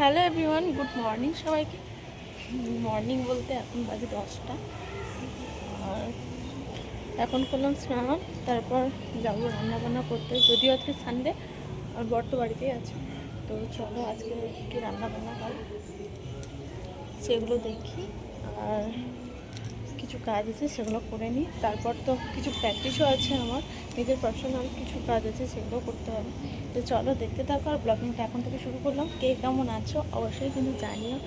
Hello everyone good morning সবাইকে। Morning বলতে এখন বাজে দশটা। আর এখন করলাম স্নান, তারপর যাব রান্নাবান্না করতে। যদিও আজকে সানডে আর বর্ত বাড়িতেই আছে। তো চলো আজকে কি রান্নাবান্না হয় সেগুলো দেখি। আর কিছু কাজ আছে সেগুলো করে নিই। তারপর তো কিছু প্র্যাকটিসও আছে আমার। নিজের পার্সোনাল কিছু কাজ আছে সেগুলো করতে হবে। তো চলো দেখতে থাকো আর ব্লগিংটা এখন থেকে শুরু করলাম। কে কেমন আছো অবশ্যই কিন্তু জানিও।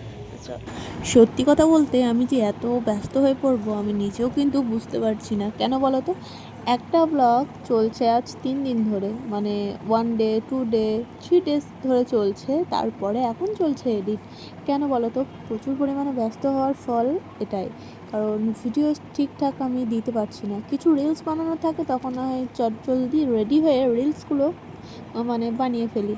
সত্যি কথা বলতে আমি যে এত ব্যস্ত হয়ে পড়ব আমি নিজেও কিন্তু বুঝতে পারছি না। কেন বলো তো? একটা ব্লগ চলছে আজ তিন দিন ধরে মানে one day two day three days ধরে চলছে, তারপরে এখন চলছে এডিট কেন বলো তো প্রচুর পরিমাণে ব্যস্ত হওয়ার ফল এটাই। কারণ ভিডিও ঠিকঠাক আমি দিতে পারছি না। কিছু রিলস বানানো থাকে, তখন হয় চট জলদি রেডি হয়ে রিলসগুলো মানে বানিয়ে ফেলি।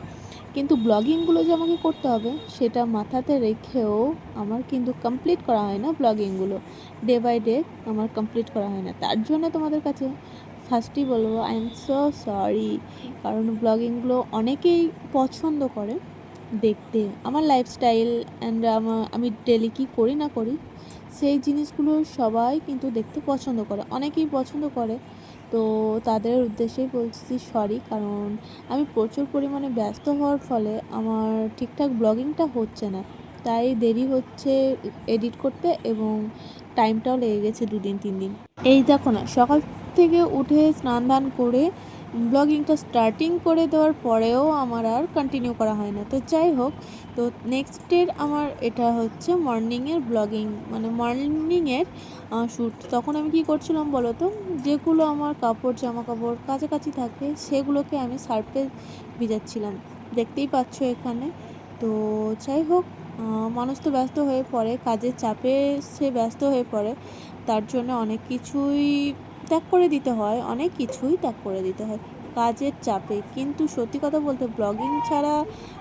কিন্তু ব্লগিংগুলো যে আমাকে করতে হবে, সেটা মাথাতে রেখেও আমার কিন্তু কমপ্লিট করা হয় না ব্লগিংগুলো ডে বাই ডে আমার কমপ্লিট করা হয় না। তার জন্য তোমাদের কাছে ফার্স্টই বলব আই এম সো সরি কারণ ব্লগিংগুলো অনেকেই পছন্দ করে দেখতে। আমার লাইফস্টাইল অ্যান্ড আমার, আমি ডেলি কী করি না করি সেই জিনিসগুলো সবাই কিন্তু দেখতে পছন্দ করে, অনেকেই পছন্দ করে। তো তাদের উদ্দেশ্যেই বলছি সরি কারণ আমি প্রচুর পরিমাণে ব্যস্ত হওয়ার ফলে আমার ঠিকঠাক ব্লগিংটা হচ্ছে না। তাই দেরি হচ্ছে এডিট করতে এবং টাইমটাও লেগে গেছে দুদিন, তিন দিন। এই দেখো না, সকাল থেকে উঠে স্নান দান করে ব্লগিংটা স্টার্টিং করে দেওয়ার পরেও আমার আর কন্টিনিউ করা হয় না। তো যাই হোক, তো নেক্সট ডের আমার এটা হচ্ছে মর্নিংয়ের ব্লগিং মানে মর্নিংয়ের শ্যুট তখন আমি কি করছিলাম বলো তো? যেগুলো আমার কাপড় জামা কাপড় কাছাকাছি থাকে, সেগুলোকে আমি সার্ফে ভিজাচ্ছিলাম। দেখতেই পাচ্ছ এখানে। তো যাই হোক মানুষ তো ব্যস্ত হয়ে পড়ে, কাজের চাপে সে ব্যস্ত হয়ে পড়ে। তার জন্য অনেক কিছুই ত্যাগ করে দিতে হয়, অনেক কিছুই ত্যাগ করে দিতে হয়। কাজের চাপে। কিন্তু সত্যি কথা বলতে ব্লগিং ছাড়া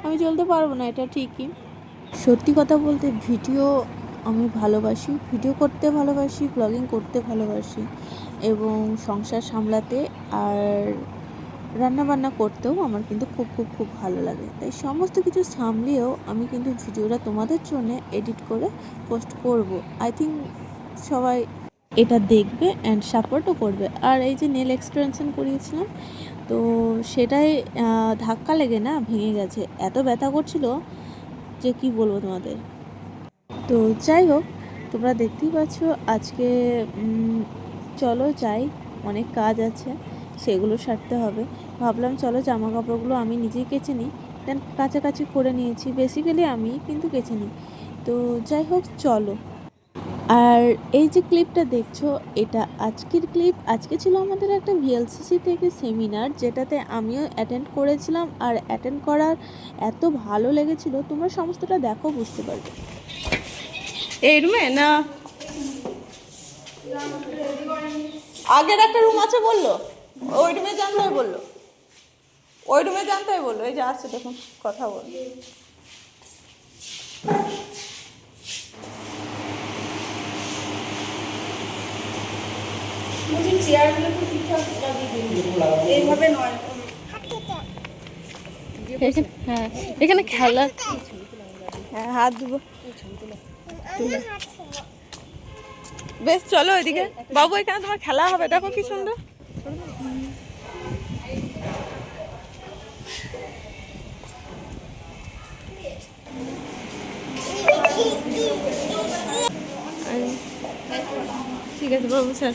আমি চলতে পারব না, এটা ঠিকই। সত্যি কথা বলতে ভিডিও আমি ভালোবাসি। ভিডিও করতে ভালোবাসি, ব্লগিং করতে ভালোবাসি। এবং সংসার সামলাতে আর রান্না বান্না করতেও আমার কিন্তু খুব খুব খুব ভালো লাগে। তাই সমস্ত কিছু সামলিয়েও আমি কিন্তু ভিডিওটা তোমাদের জন্য এডিট করে পোস্ট করব। আই থিঙ্ক সবাই এটা দেখবে অ্যান্ড সাপোর্টও করবে। আর এই যে নেল এক্সটেনশন করিয়েছিলাম, তো সেটাই ধাক্কা লেগে না ভেঙে গেছে। এত ব্যথা করছিল যে কি বলব তোমাদের? তো যাই হোক, তোমরা দেখতেই পাচ্ছ আজকে চলো যাই, অনেক কাজ আছে, সেগুলো সারতে হবে। ভাবলাম চলো জামা কাপড়গুলো আমি নিজেই কেচে নিই। দেন কাছাকাছি করে নিয়েছি। বেসিক্যালি আমি কিন্তু কেচে নিই। তো যাই হোক, চলো। আর এই যে ক্লিপটা দেখছ, এটা আজকের ক্লিপ আজকে ছিল আমাদের একটা ভিএলসিসি থেকে সেমিনার যেটাতে আমিও অ্যাটেন্ড করেছিলাম আর অ্যাটেন্ড করার এত ভালো লেগেছিল, তোমরা সমস্তটা দেখো, বুঝতে পারবে। এই রুমে না? আগের একটা রুম আছে বলল? ওই রুমে জানতে বলল। ওই রুমে জানতে বলল। এই যে আসছে, দেখুন, কথা বল। এইভাবে নয়। এখানে হ্যাঁ এখানে খেলা। হ্যাঁ হাত তুলে। বেশ চলো ওইদিকে বাবু এখানে তোমার খেলা হবে। দেখো কি সুন্দর। ঠিক আছে বাবু স্যার।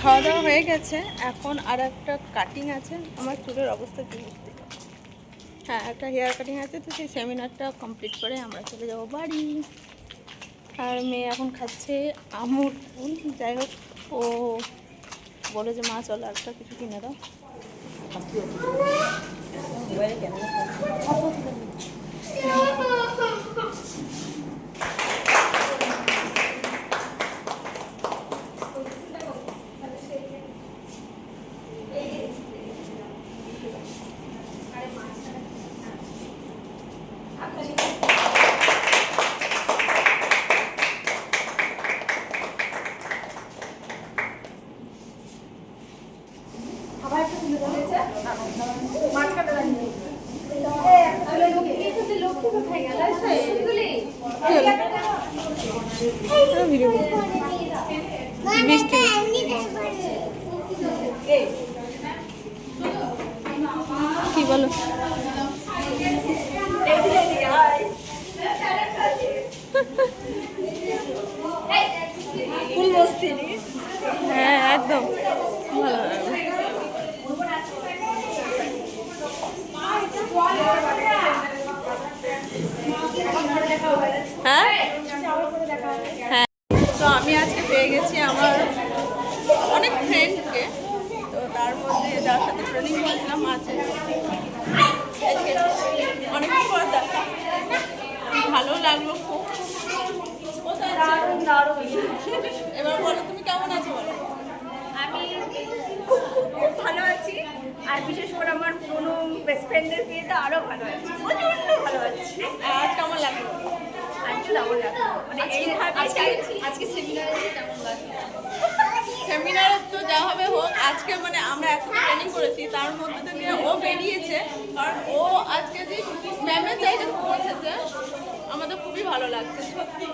খাওয়া দাওয়া হয়ে গেছে। এখন আর একটা কাটিং আছে। আমার চুলের অবস্থা কি হ্যাঁ একটা হেয়ার কাটিং আছে তো সেই সেমিনারটা কমপ্লিট করে আমরা চলে যাব বাড়ি। আর মেয়ে এখন খাচ্ছে আমুর ফুল যাই হোক, ও বলে যে, মা, চলো একটা কিছু কিনে দাও। ভিডিও বৃষ্টি। কি বলো? হ্যাঁ একদম। হ্যাঁ? হ্যাঁ তো আমি আজকে পেয়ে গেছি আমার অনেক ফ্রেন্ডকে তো তার মধ্যে যার সাথে ট্রেনিং করেছিলাম আছে আজকে অনেক পর দেখা ভালো লাগল খুব কোথায় আছো? এবার বলো তুমি কেমন আছো বলো আমি খুব খুব খুব ভালো আছি আর বিশেষ করে আমার পুরনো বেস্ট ফ্রেন্ডের বিয়েটা আরও ভালো আছে প্রচণ্ড ভালো আছে আর কেমন লাগল? আজকে দারুণ লাগল? মানে আজকে আজকে সেমিনারে কেমন লাগল? সেমিনারে তো যা হবে হোক আজকে মানে আমরা এত ট্রেনিং করেছি তার মধ্যে থেকে ও বেরিয়েছে কারণ ও আজকে যে ম্যামের জায়গায় পৌঁছেছে আমাদের খুবই ভালো লাগছে। সত্যি